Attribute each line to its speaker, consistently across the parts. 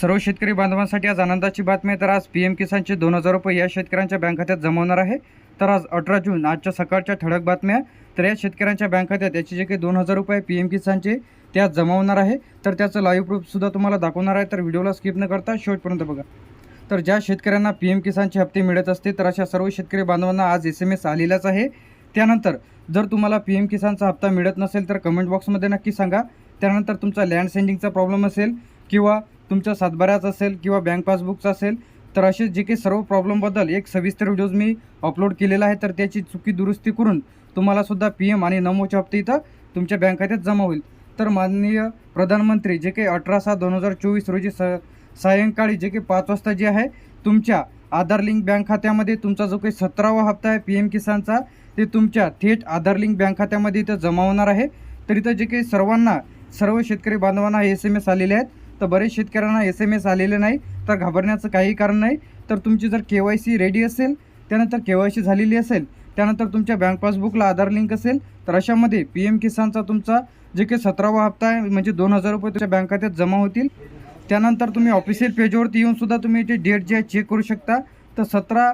Speaker 1: सर्व शेतकरी बांधवांसाठी आज आनंदाची बातमी आहे. तर आज पी एम किसानचे दोन हजार रुपये या शेतकऱ्यांच्या बँक खात्यात जमवणार आहे. तर आज अठरा जून आजच्या सकाळच्या ठळक बातम्या तर या शेतकऱ्यांच्या बँक खात्यात याचे जे काही दोन हजार रुपये पी एम किसानचे ते आज जमा आहे. तर त्याचं लाईव्ह प्रूफसुद्धा तुम्हाला दाखवणार आहे. तर व्हिडिओला स्किप न करता शेवटपर्यंत बघा. तर ज्या शेतकऱ्यांना पी एम किसानचे हप्ते मिळत असते तर अशा सर्व शेतकरी बांधवांना आज एस एम एस आलेलाच आहे. त्यानंतर जर तुम्हाला पी एम किसानचा हप्ता मिळत नसेल तर कमेंट बॉक्समध्ये नक्की सांगा. त्यानंतर तुमचा लँड सेंडिंगचा प्रॉब्लेम असेल किंवा तुमच्या सातबाऱ्याचा असेल किंवा बँक पासबुकचा असेल तर असे जे काही सर्व प्रॉब्लेमबद्दल एक सविस्तर व्हिडिओज मी अपलोड केलेला आहे तर त्याची चुकी दुरुस्ती करून तुम्हालासुद्धा पी एम आणि नमोच्या हप्ते इथं तुमच्या बँक खात्यात जमा होईल. तर माननीय प्रधानमंत्री जे काही अठरा सहा दोन हजार चोवीस रोजी स सायंकाळी जे काही पाच वाजता जे आहे तुमच्या आधार लिंक बँक खात्यामध्ये तुमचा जो काही सतरावा हप्ता आहे पी एम किसानचा ते तुमच्या थेट आधार लिंक बँक खात्यामध्ये इथं जमा होणार आहे. तर इथं जे काही सर्वांना सर्व शेतकरी बांधवांना एस एम एस आलेले आहेत. तर बरेच शेतकऱ्यांना एस एम एस आलेले नाही तर घाबरण्याचं काही कारण नाही. तर तुमची जर के वाय सी रेडी असेल त्यानंतर के वाय सी झालेली असेल त्यानंतर तुमच्या बँक पासबुकला आधार लिंक असेल तर अशामध्ये पी एम किसानचा तुमचा जे काही सतरावा हप्ता आहे म्हणजे दोन हजार रुपये तुमच्या बँक खात्यात जमा होतील. त्यानंतर तुम्ही ऑफिशियल पेजवरती येऊन सुद्धा तुम्ही जे डेट जे आहे चेक करू शकता. तर सतरा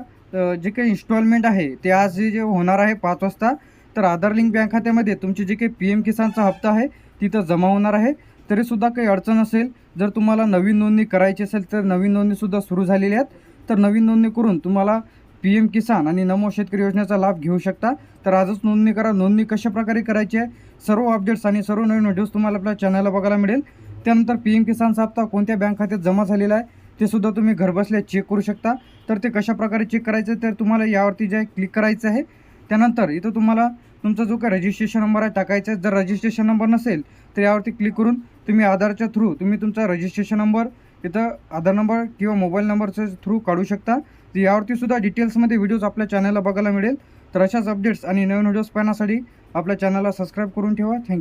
Speaker 1: जे काही इन्स्टॉलमेंट आहे ते आज जे जे होणार आहे पाच वाजता तर आधार लिंक बँक खात्यामध्ये तुमची जे काही पी एम किसानचा हप्ता आहे तिथं जमा होणार आहे. तरीसुद्धा काही अडचण असेल जर तुम्हाला नवीन नोंदणी करायची असेल तर नवीन नोंदणीसुद्धा सुरू झालेली आहेत. तर नवीन नोंदणी करून तुम्हाला पी एम किसान आणि नमो शेतकरी योजनेचा लाभ घेऊ शकता. तर आजच नोंदणी करा. नोंदणी कशा प्रकारे करायची आहे? सर्व अपडेट्स आणि सर्व नवीन व्हिडिओज तुम्हाला आपल्या चॅनलला बघायला मिळेल. त्यानंतर पी एम किसानचा हप्ता कोणत्या बँक खात्यात जमा झालेला आहे ते सुद्धा तुम्ही घरबसल्या चेक करू शकता. तर ते कशा प्रकारे चेक करायचं तर तुम्हाला यावरती जे क्लिक करायचं आहे. त्यानंतर इथं तुम्हाला तुमचा जो काय रजिस्ट्रेशन नंबर आहे टाकायचा आहे. जर रजिस्ट्रेशन नंबर नसेल तर यावरती क्लिक करून तुम्ही आधारच्या थ्रू तुम्ही तुमचा रजिस्ट्रेशन नंबर इथं आधार नंबर किंवा मोबाईल नंबरच्या थ्रू काढू शकता. तर यावरती सुद्धा डिटेल्समध्ये व्हिडिओज आपल्या चॅनलला बघायला मिळेल. तर अशाच अपडेट्स आणि नवीन व्हिडिओज पाहण्यासाठी आपल्या चॅनलला सबस्क्राईब करून ठेवा. थँक्यू